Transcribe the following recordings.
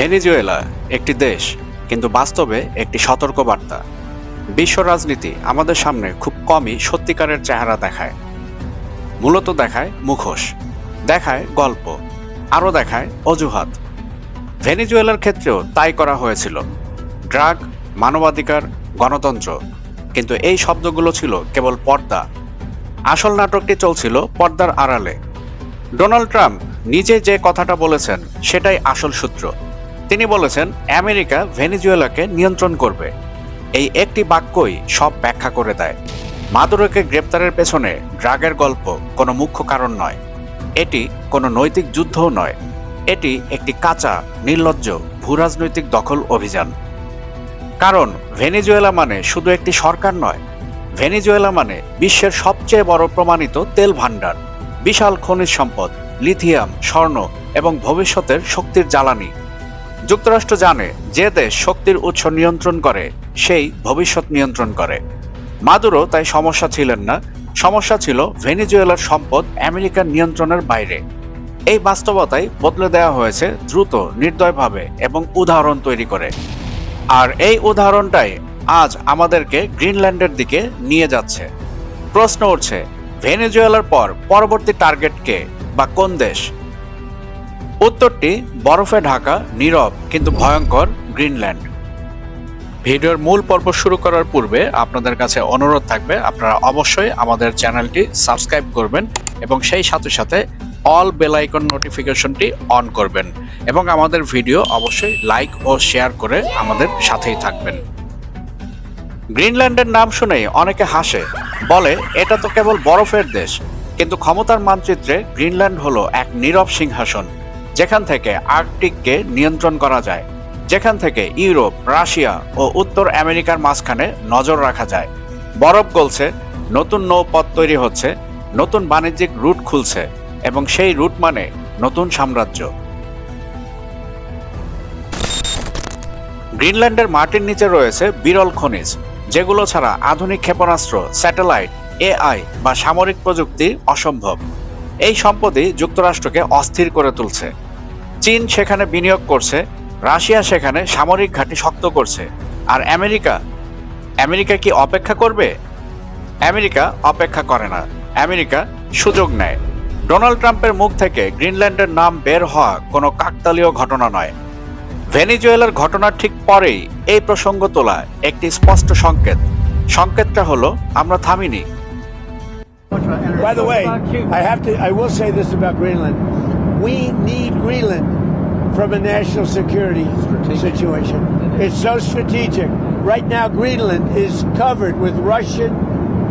Venezuela একটি দেশ, কিন্তু বাস্তবে একটি সতর্কবার্তা। বিশ্ব রাজনীতি আমাদের সামনে খুব কমই সত্যিকারের চেহারা দেখায়। মূলত দেখায় মুখোশ, দেখায় গল্প, আরও দেখায় অজুহাত। ভেনেজুয়েলার ক্ষেত্রেও তাই করা হয়েছিল। ড্রাগ, মানবাধিকার, গণতন্ত্র, কিন্তু এই শব্দগুলো ছিল কেবল পর্দা। আসল নাটকটি চলছিল পর্দার আড়ালে। ডোনাল্ড ট্রাম্প নিজে যে কথাটা বলেছেন, সেটাই আসল সূত্র। তিনি বলেছেন, আমেরিকা ভেনিজুয়েলাকে নিয়ন্ত্রণ করবে। এই একটি বাক্যই সব ব্যাখ্যা করে দেয়। মাদুরোকে গ্রেপ্তারের পেছনে ড্রাগের গল্প কোনো মুখ্য কারণ নয়। এটি কোনো নৈতিক যুদ্ধও নয়। এটি একটি কাঁচা, নির্লজ্জ, ভূরাজনৈতিক দখল অভিযান। কারণ ভেনিজুয়েলা মানে শুধু একটি সরকার নয়। ভেনিজুয়েলা মানে বিশ্বের সবচেয়ে বড় প্রমাণিত তেল ভাণ্ডার। বিশাল খনিজ সম্পদ, লিথিয়াম, স্বর্ণ এবং ভবিষ্যতের শক্তির জ্বালানি। যুক্তরাষ্ট্র জানে যে দেশ শক্তির উৎস নিয়ন্ত্রণ করে, সেই ভবিষ্যৎ নিয়ন্ত্রণ করে। মাদুরো তাই সমস্যা ছিলেন না। সমস্যা ছিল ভেনিজুয়েলার সম্পদ আমেরিকার নিয়ন্ত্রণের বাইরে। এই বাস্তবতাই বদলে দেওয়া হয়েছে দ্রুত, নির্দয়ভাবে এবং উদাহরণ তৈরি করে। আর এই উদাহরণটাই আজ আমাদেরকে গ্রিনল্যান্ডের দিকে নিয়ে যাচ্ছে। প্রশ্ন উঠছে, ভেনেজুয়েলার পর পরবর্তী টার্গেট কে বা কোন দেশ? উত্তরটি, বরফে ঢাকা, নীরব, কিন্তু ভয়ঙ্কর গ্রিনল্যান্ড। ভিডিওর মূল পর্ব শুরু করার পূর্বে আপনাদের কাছে অনুরোধ থাকবে, আপনারা অবশ্যই আমাদের চ্যানেলটি সাবস্ক্রাইব করবেন এবং সেই সাথে সাথে অল বেল আইকন নোটিফিকেশনটি অন করবেন এবং আমাদের ভিডিও অবশ্যই লাইক ও শেয়ার করে আমাদের সাথেই থাকবেন। গ্রিনল্যান্ডের নাম শুনেই অনেকে হাসে, বলে, এটা তো কেবল বরফের দেশ। কিন্তু ক্ষমতার মানচিত্রে গ্রিনল্যান্ড হলো এক নীরব সিংহাসন। যেখান থেকে আর্কটিককে নিয়ন্ত্রণ করা যায়, যেখান থেকে ইউরোপ, রাশিয়া ও উত্তর আমেরিকার মাঝখানে নজর রাখা যায়। বরফ গলছে, নতুন নৌপথ তৈরি হচ্ছে, নতুন বাণিজ্যিক রুট খুলছে এবং সেই রুট মানে নতুন সাম্রাজ্য। গ্রিনল্যান্ডের মাটির নিচে রয়েছে বিরল খনিজ, যেগুলো ছাড়া আধুনিক ক্ষেপণাস্ত্র, স্যাটেলাইট, এআই বা সামরিক প্রযুক্তি অসম্ভব। এই সম্পদই যুক্তরাষ্ট্রকে অস্থির করে তুলছে। চীন সেখানে বিনিয়োগ করছে রাশিয়া সেখানে সামরিক ঘাঁটি শক্ত করছে। আর আমেরিকা? আমেরিকা কি অপেক্ষা করবে? আমেরিকা অপেক্ষা করে না। আমেরিকা সুযোগ নেয়। ডোনাল্ড ট্রাম্পের মুখ থেকে গ্রিনল্যান্ডের নাম বের হওয়া কোনো কাকতালীয় ঘটনা নয়। ভেনিজুয়েলার ঘটনার ঠিক পরেই এই প্রসঙ্গ তোলা একটি স্পষ্ট সংকেত। সংকেতটা হলো আমরা থামিনি। By the way, I have to. I will say this about Greenland: we need Greenland from a national security situation. It's so strategic. Right now, Greenland is covered with Russian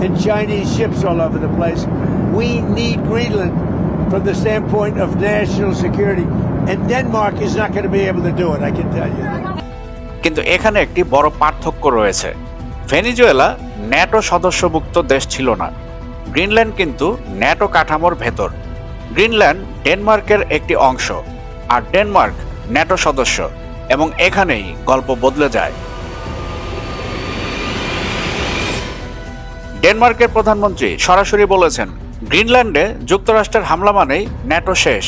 and Chinese ships all over the place. We need Greenland from the standpoint of national security, and Denmark is not going to be able to do it. I can tell you. কিন্তু এখানে একটি বড় পার্থক্য রয়েছে Venezuela NATO সদস্যভুক্ত দেশ ছিল না Greenland কিন্তু ন্যাটো কাঠামোর ভেতর গ্রিনল্যান্ড ডেনমার্কের একটি অংশ আর ডেনমার্ক ন্যাটো সদস্য এবং এখানেই গল্প বদলে যায়। ডেনমার্কের প্রধানমন্ত্রী সরাসরি বলেছেন গ্রিনল্যান্ডে যুক্তরাষ্ট্রের হামলা মানেই ন্যাটো শেষ।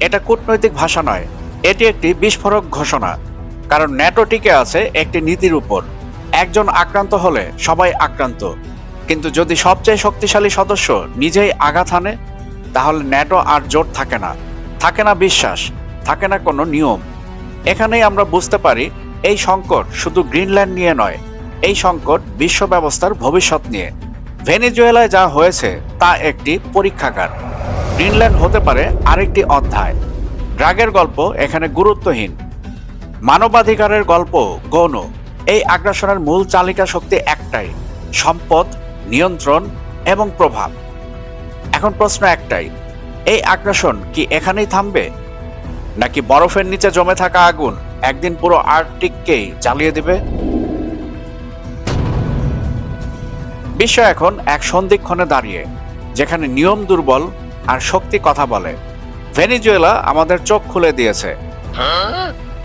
এটা কূটনৈতিক ভাষা নয় এটি একটি বিস্ফোরক ঘোষণা। কারণ ন্যাটো টিকে আছে একটি নীতির উপর। একজন আক্রান্ত হলে সবাই আক্রান্ত। কিন্তু যদি সবচেয়ে শক্তিশালী সদস্য নিজেই আঘাত হানে, তাহলে ন্যাটো আর জোট থাকে না। থাকে না বিশ্বাস, থাকে না কোনো নিয়ম। এখানেই আমরা বুঝতে পারি, এই সংকট শুধু গ্রিনল্যান্ড নিয়ে নয়, এই সংকট বিশ্ব ব্যবস্থার ভবিষ্যৎ নিয়ে। ভেনেজুয়েলায় যা হয়েছে, তা একটি পরীক্ষাগার। গ্রিনল্যান্ড হতে পারে আরেকটি অধ্যায়। ড্রাগের গল্প এখানে গুরুত্বহীন। মানবাধিকারের গল্প, গৌণ। এই আগ্রাসনের মূল চালিকা শক্তি একটাই, সম্পদ, নিয়ন্ত্রণ এবং প্রভাব। এখন প্রশ্ন একটাই, এই আগ্রাসন কি এখানেই থামবে? নাকি বরফের নিচে জমে থাকা আগুন একদিন পুরো আর্কটিককেই জ্বালিয়ে দেবে? বিশ্ব এখন এক সন্ধিক্ষণে দাঁড়িয়ে, যেখানে নিয়ম দুর্বল আর শক্তি কথা বলে। ভেনিজুয়েলা আমাদের চোখ খুলে দিয়েছে।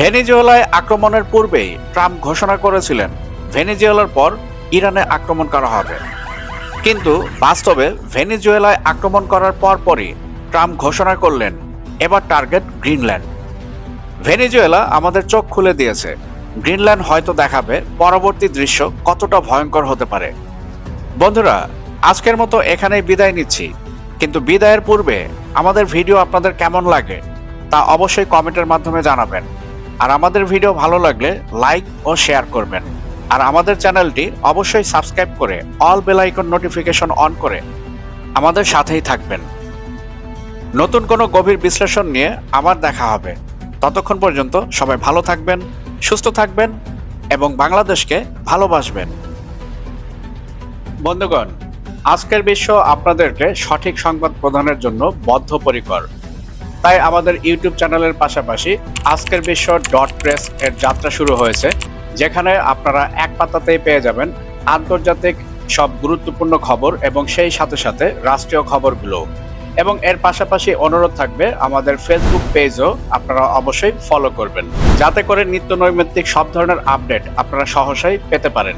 ভেনিজুয়েলায় আক্রমণের পূর্বেই ট্রাম্প ঘোষণা করেছিলেন, ভেনিজুয়েলার পর ইরানে আক্রমণ করা হবে। কিন্তু বাস্তবে ভেনিজুয়েলায় আক্রমণ করার পরপরই ট্রাম্প ঘোষণা করলেন, এবার টার্গেট গ্রিনল্যান্ড। ভেনিজুয়েলা আমাদের চোখ খুলে দিয়েছে, গ্রিনল্যান্ড হয়তো দেখাবে পরবর্তী দৃশ্য কতটা ভয়ঙ্কর হতে পারে। বন্ধুরা, আজকের মতো এখানেই বিদায় নিচ্ছি, কিন্তু বিদায়ের পূর্বে আমাদের ভিডিও আপনাদের কেমন লাগে তা অবশ্যই কমেন্টের মাধ্যমে জানাবেন। আর আমাদের ভিডিও ভালো লাগলে লাইক ও শেয়ার করবেন। আর আমাদের চ্যানেলটি অবশ্যই সাবস্ক্রাইব করে all bell icon notification on করে আমাদের সাথেই থাকবেন। নতুন কোনো গভীর বিশ্লেষণ নিয়ে আবার দেখা হবে। ততক্ষণ পর্যন্ত সবাই ভালো থাকবেন, সুস্থ থাকবেন এবং বাংলাদেশকে ভালোবাসবেন। বন্ধুগণ, আজকের বিশ্ব আপনাদেরকে সঠিক সংবাদ প্রদানের জন্য বদ্ধপরিকর। তাই আমাদের ইউটিউব চ্যানেলের পাশাপাশি আজকের বিশ্ব ডট প্রেস এর যাত্রা শুরু হয়েছে, যেখানে আপনারা এক পাতাতেই পেয়ে যাবেন আন্তর্জাতিক সব গুরুত্বপূর্ণ খবর এবং সেই সাথে সাথে রাষ্ট্রীয় খবরগুলো এবং এর পাশাপাশি অনুরোধ থাকবে আমাদের ফেসবুক পেজও আপনারা অবশ্যই ফলো করবেন। যাতে করে নিত্য নৈমিত্তিক সব ধরনের আপডেট আপনারা সহসাই পেতে পারেন।